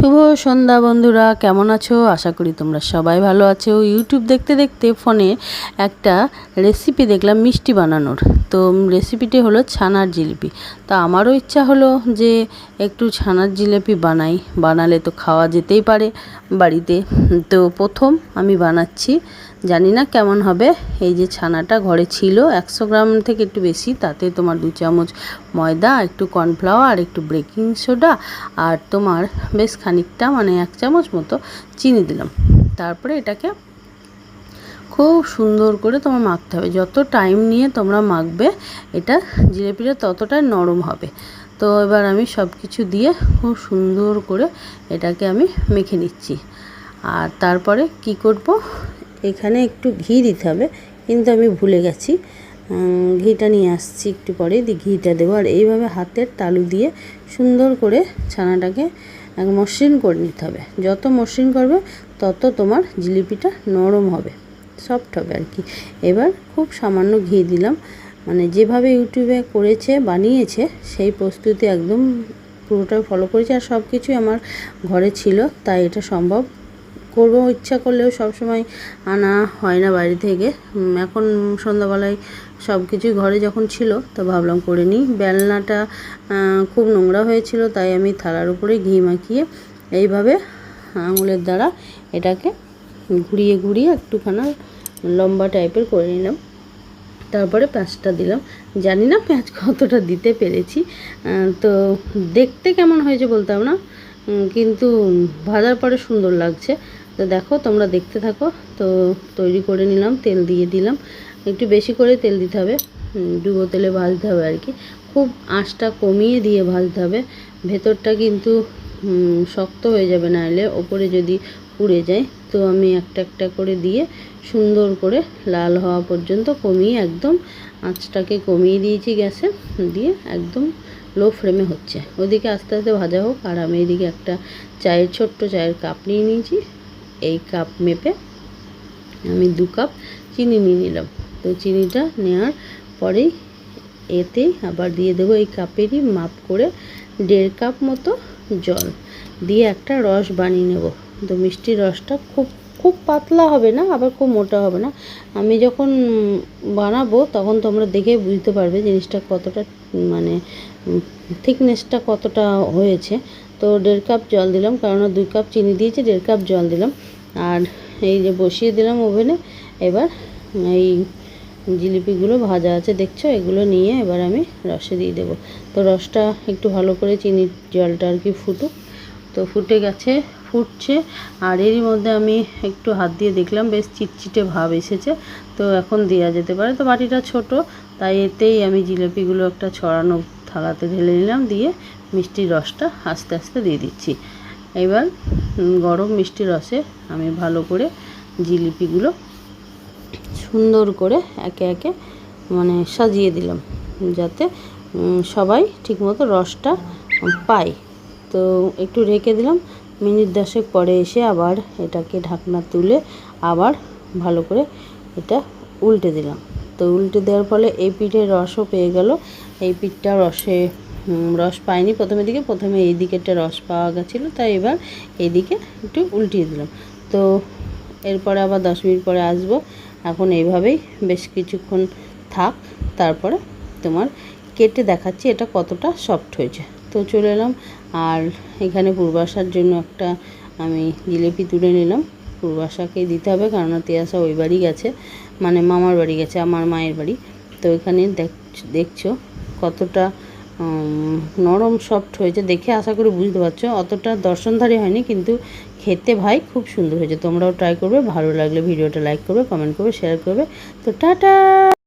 শুভ সন্ধ্যা বন্ধুরা, কেমন আছো? আশা করি তোমরা সবাই ভালো আছো। ইউটিউব দেখতে দেখতে ফোনে একটা রেসিপি দেখলাম, মিষ্টি বানানোর। তো রেসিপিটি হলো ছানার জিলিপি। তা আমারও ইচ্ছা হলো যে একটু ছানার জিলিপি বানাই। বানালে তো খাওয়া যেতেই পারে বাড়িতে। তো প্রথম আমি বানাচ্ছি। জানি না কেমন হবে। এই যে ছানাটা ঘরে ছিল, একশো গ্রাম থেকে একটু বেশি, তাতে তোমার দু চামচ ময়দা, একটু কর্নফ্লাওয়ার একটু বেকিং সোডা আর তোমার বেশ খানিকটা মানে এক চামচ মতো চিনি দিলাম। তারপরে এটাকে খুব সুন্দর করে তোমার মাখতে হবে। যত টাইম নিয়ে তোমরা মাখবে, এটা জিলেপিটা ততটাই নরম হবে। তো এবার আমি সব কিছু দিয়ে খুব সুন্দর করে এটাকে আমি মেখে নিচ্ছি। আর তারপরে কি করব? এখানে একটু ঘি দিতে হবে, কিন্তু আমি ভুলে গেছি। ঘিটা নিয়ে আসছি একটু পরে, দিয়ে ঘিটা দেবো। আর এইভাবে হাতের তালু দিয়ে সুন্দর করে ছানাটাকে মসৃণ করে নিতে হবে। যত মসৃণ করবে, তত তোমার জিলিপিটা নরম হবে। সফট হবে আর কি। এবার খুব সামান্য ঘি দিলাম। মানে যেভাবে ইউটিউবে করেছে, বানিয়েছে, সেই প্রস্তুতি একদম পুরোটা ফলো করেছি। আর সব কিছুই আমার ঘরে ছিল, তাই এটা সম্ভব। করব, ইচ্ছা করলেও সব সময় আনা হয় না বাইরে থেকে। এখন সন্ধ্যাবেলায় সব কিছুই ঘরে যখন ছিল, তো ভাবলাম করে নিই। বেলনাটা খুব নোংরা হয়েছিল, তাই আমি থালার উপরে ঘি মাখিয়ে এইভাবে আঙুলের দ্বারা এটাকে ঘুরিয়ে ঘুরিয়ে একটুখানা লম্বা টাইপের করে নিলাম। তারপরে পেঁয়াজটা দিলাম। জানি না পেঁয়াজ কতটা দিতে পেরেছি। তো দেখতে কেমন হয়েছে বলতাম না। কিন্তু ভাজার পরে সুন্দর লাগছে। তো দেখো, তোমরা দেখতে থাকো। তো তৈরি করে নিলাম, তেল দিয়ে দিলাম। একটু বেশি করে তেল দিতে হবে। ডুবো তেলে ভাজতে হবে আর কি। খুব আঁচটা কমিয়ে দিয়ে ভাজতে হবে। ভেতরটা কিন্তু শক্ত হয়ে যাবে না এলে ওপরে যদি পুড়ে যায় তো আমি একটা একটা করে দিয়ে সুন্দর করে লাল হওয়া পর্যন্ত কমিয়ে একদম আঁচটাকে কমিয়ে দিয়েছি গ্যাসে, দিয়ে একদম লো ফ্লেমে হচ্ছে। ওদিকে আস্তে আস্তে ভাজা হোক, আর আমি এদিকে একটা চায়ের, ছোট্ট চায়ের কাপ নিয়ে নিয়েছি। এই কাপ মেপে আমি দু কাপ চিনি নিয়ে নিলাম। তো চিনিটা নেওয়ার পরেই এতেই আবার দিয়ে দেবো এই কাপেরই মাপ করে দেড় কাপ মতো জল। দিয়ে একটা রস বানিয়ে নেব। তো মিষ্টির রসটা খুব খুব পাতলা হবে না, আবার খুব মোটা হবে না। আমি যখন বানাবো তখন তোমরা দেখে বুঝতে পারবে জিনিসটা কতটা মানে থিকনেসটা কতটা হয়েছে। তো দেড় কাপ জল দিলাম কারণ দুই কাপ চিনি দিয়েছি, দেড় কাপ জল দিলাম। আর এই যে বসিয়ে দিলাম ওভেনে, এবার এই জিলিপিগুলো ভাজা আছে, দেখছ? এগুলো নিয়ে এবার আমি রসে দিয়ে দেবো। তো রসটা একটু ভালো করে চিনির জলটা আর কি ফুটুক। তো ফুটে গেছে ফুটছে। আর এরই মধ্যে আমি একটু হাত দিয়ে দেখলাম, বেশ চিটচিটে ভাব এসেছে। তো এখন দেওয়া যেতে পারে। তো বাটিটা ছোট, তাই এতেই আমি জিলিপিগুলো একটা ছড়ানো থালাতে ঢেলে নিলাম, দিয়ে মিষ্টির রসটা আস্তে আস্তে দিয়ে দিচ্ছি। এবার গরম মিষ্টি রসে আমি ভালো করে জিলিপিগুলো সুন্দর করে একে একে মানে সাজিয়ে দিলাম, যাতে সবাই ঠিকমতো রসটা পায়। তো একটু রেখে দিলাম। মিনিট দশেক পরে এসে আবার এটাকে ঢাকনা তুলে আবার ভালো করে এটা উল্টে দিলাম। তো উল্টে দেওয়ার ফলে এই পিঠের রসও পেয়ে গেল। এই পিঠটা রসে রস পাইনি প্রথমে দিকে, প্রথমে এই দিকেরটা রস পাওয়া গেছিল, তাই এবার এইদিকে একটু উল্টিয়ে দিলাম। তো এরপরে আবার দশ মিনিট পরে আসব। এখন এইভাবেই বেশ কিছুক্ষণ থাক, তারপরে তোমার কেটে দেখাচ্ছি এটা কতটা সফট হয়েছে। তো চলে এলাম। আর এখানে পূর্বাশার জন্য একটা আমি জিলেপি তুলে নিলাম। পূর্বাশাকে দিতে হবে কারণ তিয়াশা ওই বাড়ি গেছে। মানে মামার বাড়ি গেছে, আমার মায়ের বাড়ি। তো এখানে দেখছ কতটা নরম সফট হয়েছে। দেখে আশা করি বুঝতে পারছ। অতটা দর্শনধারী হয়নি, কিন্তু খেতে ভাই খুব সুন্দর হয়েছে। তোমরাও ট্রাই করবে, ভালো লাগলে ভিডিওটা লাইক করবে কমেন্ট করবে শেয়ার করবে। তো টাটা!